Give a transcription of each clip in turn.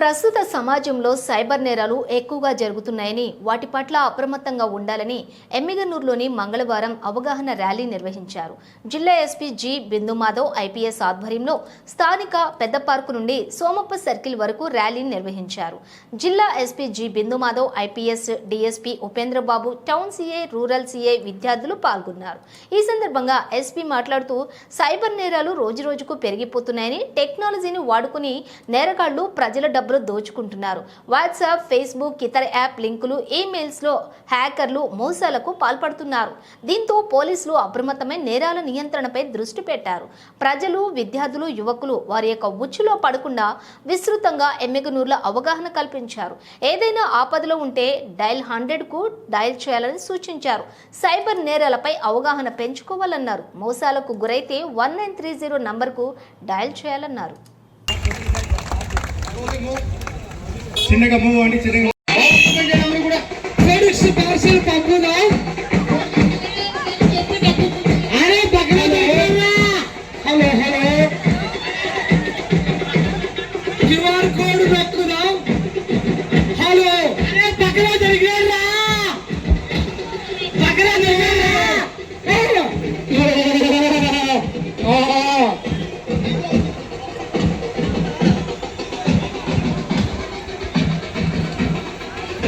ప్రస్తుత సమాజంలో సైబర్ నేరాలు ఎక్కువగా జరుగుతున్నాయని వాటి పట్ల అప్రమత్తంగా ఉండాలని ఎమ్మిగనూరులోని మంగళవారం అవగాహన ర్యాలీ నిర్వహించారు. జిల్లా ఎస్పీ జి బిందుమాధవ్ ఐపీఎస్ ఆధ్వర్యంలో స్థానిక పెద్ద పార్కు నుండి సోమప్ప సర్కిల్ వరకు ర్యాలీ నిర్వహించారు. జిల్లా SP G Bindumadhav IPS DSP Upendrababu town CI rural CI విద్యార్థులు పాల్గొన్నారు. ఈ సందర్భంగా ఎస్పీ మాట్లాడుతూ సైబర్ నేరాలు రోజురోజుకు పెరిగిపోతున్నాయని టెక్నాలజీని వాడుకుని నేరగాళ్ళు ప్రజల డబ్బు డబ్బులు దోచుకుంటున్నారు. వాట్సాప్ ఫేస్బుక్ ఇతర యాప్ లింకులు ఈమెయిల్స్లో హ్యాకర్లు మోసాలకు పాల్పడుతున్నారు. దీంతో పోలీసులు అప్రమత్తమై నేరాల నియంత్రణపై దృష్టి పెట్టారు. ప్రజలు విద్యార్థులు యువకులు వారి యొక్క ఉచ్చులో పడకుండా విస్తృతంగా ఎమ్మెగనూరులో అవగాహన కల్పించారు. ఏదైనా ఆపదలో ఉంటే డైల్ హండ్రెడ్కు డయల్ చేయాలని సూచించారు. సైబర్ నేరాలపై అవగాహన పెంచుకోవాలన్నారు. మోసాలకు గురైతే వన్ నైన్ త్రీ జీరో నంబర్కు డయల్ చేయాలన్నారు. చిన్నగా మూవ్ అండి చిన్నగా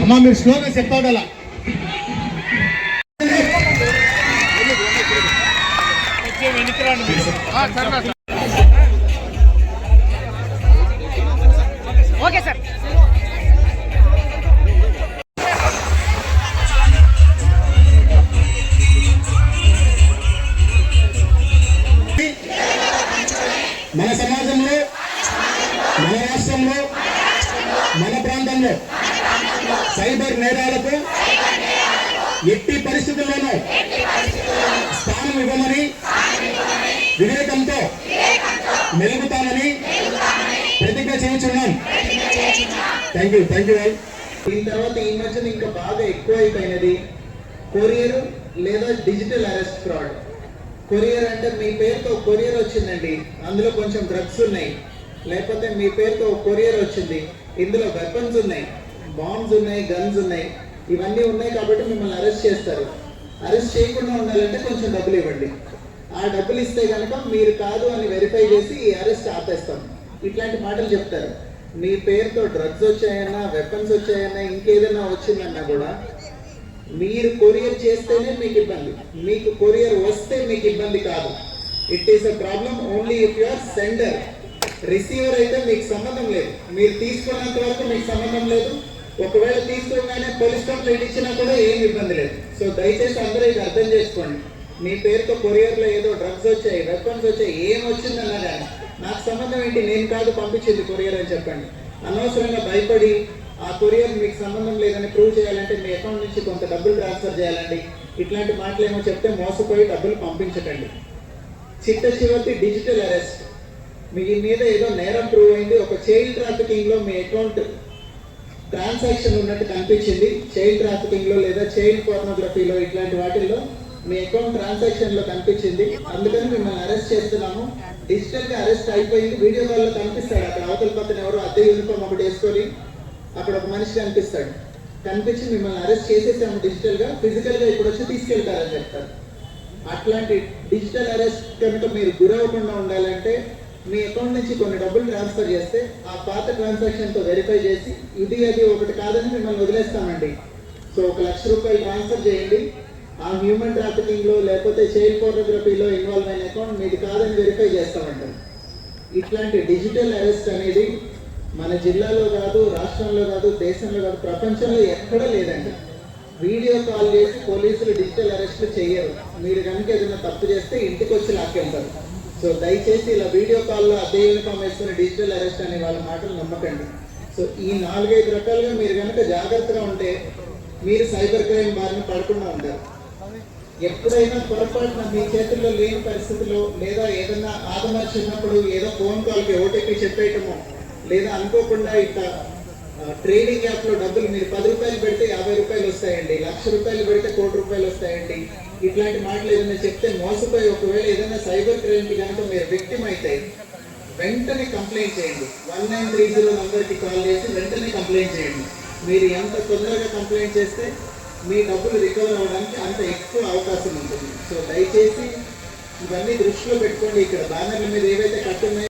అమ్మా మీరు స్లోగా చెప్పగల మన సమాజంలో మన రాష్ట్రంలో మన ప్రాంతంలో సైబర్ నేరాలకు ఎట్టి పరిస్థితుల్లోనూ స్థానం ఇవ్వమని వివేకంతో మెలుగుతామని ప్రతిజ్ఞ చేయించున్నాం. థ్యాంక్ యూ థ్యాంక్ యూ దీని తర్వాత ఈ మధ్యన ఇంకా బాగా ఎక్కువ అయిపోయినది కొరియర్ లేదా డిజిటల్ అరెస్ట్ ఫ్రాడ్. కొరియర్ అంటే మీ పేరుతో కొరియర్ వచ్చిందండి. అందులో కొంచెం డ్రగ్స్ ఉన్నాయి. లేకపోతే మీ పేరుతో కొరియర్ వచ్చింది. ఇందులో వెపన్స్ ఉన్నాయి. బాంబ్స్ ఉన్నాయి గన్స్ ఉన్నాయి. ఇవన్నీ ఉన్నాయి కాబట్టి మిమ్మల్ని అరెస్ట్ చేస్తారు. అరెస్ట్ చేయకుండా ఉండాలంటే కొంచెం డబ్బులు ఇవ్వండి. ఆ డబ్బులు ఇస్తే కనుక మీరు కాదు అని వెరిఫై చేసి ఈ అరెస్ట్ ఆపేస్తాం. ఇట్లాంటి మాటలు చెప్తారు. మీ పేరుతో డ్రగ్స్ వచ్చాయన్నా వెపన్స్ వచ్చాయన్నా ఇంకేదైనా వచ్చిందన్నా కూడా మీరు కొరియర్ చేస్తేనే మీకు ఇబ్బంది. మీకు కొరియర్ వస్తే మీకు ఇబ్బంది కాదు. It is a problem only if you are sender receiver అయితే మీకు సంబంధం లేదు. మీరు తీసుకున్నంత వరకు మీకు సంబంధం లేదు. ఒకవేళ తీసుకోగానే పోలీస్ కంప్లైంట్ ఇచ్చినా కూడా ఏం ఇబ్బంది లేదు. సో దయచేసి అందరూ ఇది అర్థం చేసుకోండి. మీ పేరుతో కొరియర్లో ఏదో డ్రగ్స్ వచ్చాయి వెపన్స్ వచ్చాయి ఏం వచ్చిందన్నా కానీ నాకు సంబంధం ఏంటి? నేను కాదు పంపించింది కొరియర్ అని చెప్పండి. అనవసరంగా భయపడి ఆ కొరియర్ మీకు సంబంధం లేదని ప్రూవ్ చేయాలంటే మీ అకౌంట్ నుంచి కొంత డబ్బులు ట్రాన్స్ఫర్ చేయాలండి. ఇట్లాంటి మాటలు ఏమో చెప్తే మోసపోయి డబ్బులు పంపించకండి. చిట్ట చివరి డిజిటల్ అరెస్ట్ మీ మీద ఏదో నేరం ప్రూవ్ అయింది. ఒక చైల్డ్ ట్రాఫికింగ్లో మీ అకౌంట్ ట్రాన్సాక్షన్ ఉన్నట్టు కనిపించింది. చైల్డ్ ట్రాఫికింగ్లో లేదా చైల్డ్ పోర్నోగ్రఫీలో ఇట్లాంటి వాటిల్లో మీ అకౌంట్ ట్రాన్సాక్షన్లో కనిపించింది. అందుకని మిమ్మల్ని అరెస్ట్ చేస్తున్నాము. డిజిటల్గా అరెస్ట్ అయిపోయింది. వీడియో కాల్లో కనిపిస్తాడు. అక్కడ అవతల పక్కన ఎవరు అద్దె యూనిఫామ్ ఒకటి వేసుకొని అక్కడ ఒక మనిషి కనిపిస్తాడు. కనిపించి మిమ్మల్ని అరెస్ట్ చేసేసాము డిజిటల్గా ఫిజికల్గా ఇప్పుడు వచ్చి తీసుకెళ్తారని చెప్తారు. అట్లాంటి డిజిటల్ అరెస్ట్ కనుక మీరు గురవ్వకుండా ఉండాలంటే మీ అకౌంట్ నుంచి కొన్ని డబ్బులు ట్రాన్స్ఫర్ చేస్తే ఆ పాత ట్రాన్సాక్షన్తో వెరిఫై చేసి ఇది అది ఒకటి కాదని మిమ్మల్ని వదిలేస్తామండి. సో ఒక లక్ష రూపాయలు ట్రాన్స్ఫర్ చేయండి. ఆ హ్యూమన్ ట్రాఫికింగ్లో లేకపోతే చైల్డ్ ఫోటోగ్రఫీలో ఇన్వాల్వ్ అయిన అకౌంట్ మీది కాదని వెరిఫై చేస్తామంటారు ఇట్లాంటి డిజిటల్ అరెస్ట్ అనేది మన జిల్లాలో కాదు రాష్ట్రంలో కాదు దేశంలో కాదు ప్రపంచంలో ఎక్కడా లేదండి. వీడియో కాల్ చేసి పోలీసులు డిజిటల్ అరెస్ట్లు చేయరు. మీరు కనుక ఏదైనా తప్పు చేస్తే ఇంటికి వచ్చి లాక్కెళ్తారు. సో దయచేసి ఇలా వీడియో కాల్లో అదే యూనిఫామ్ వేసుకుని డిజిటల్ అరెస్ట్ అనే వాళ్ళ మాటలు నమ్మకండి. సో ఈ నాలుగైదు రకాలుగా మీరు కనుక జాగ్రత్తగా ఉంటే మీరు సైబర్ క్రైమ్ బారిన పడకుండా ఉంటారు. ఎప్పుడైనా పొరపాటున మీ చేతుల్లో లేని పరిస్థితిలో లేదా ఏదైనా ఆదమర్చినప్పుడు ఏదో ఫోన్ కాల్కి ఓటీపీ చెప్పేయటమో లేదా అనుకోకుండా ఇట్లా ట్రేడింగ్ యాప్లో డబ్బులు మీరు పది రూపాయలు పెడితే యాభై రూపాయలు వస్తాయండి లక్ష రూపాయలు పెడితే కోటి రూపాయలు వస్తాయండి. ఇట్లాంటి మాటలు ఏదైనా చెప్తే మోసపోయి ఒకవేళ ఏదైనా సైబర్ క్రైమ్కి కనుక మీరు విక్టిమ్ అయితే వెంటనే కంప్లైంట్ చేయండి. వన్ నైన్ త్రీ జీరో నంబర్కి కాల్ చేసి వెంటనే కంప్లైంట్ చేయండి. మీరు ఎంత తొందరగా కంప్లైంట్ చేస్తే మీ డబ్బులు రికవర్ అవ్వడానికి అంత ఎక్కువ అవకాశం ఉంటుంది. సో దయచేసి ఇవన్నీ దృష్టిలో పెట్టుకోండి. ఇక్కడ బ్యానర్ల మీద ఏవైతే కట్టున్నాయో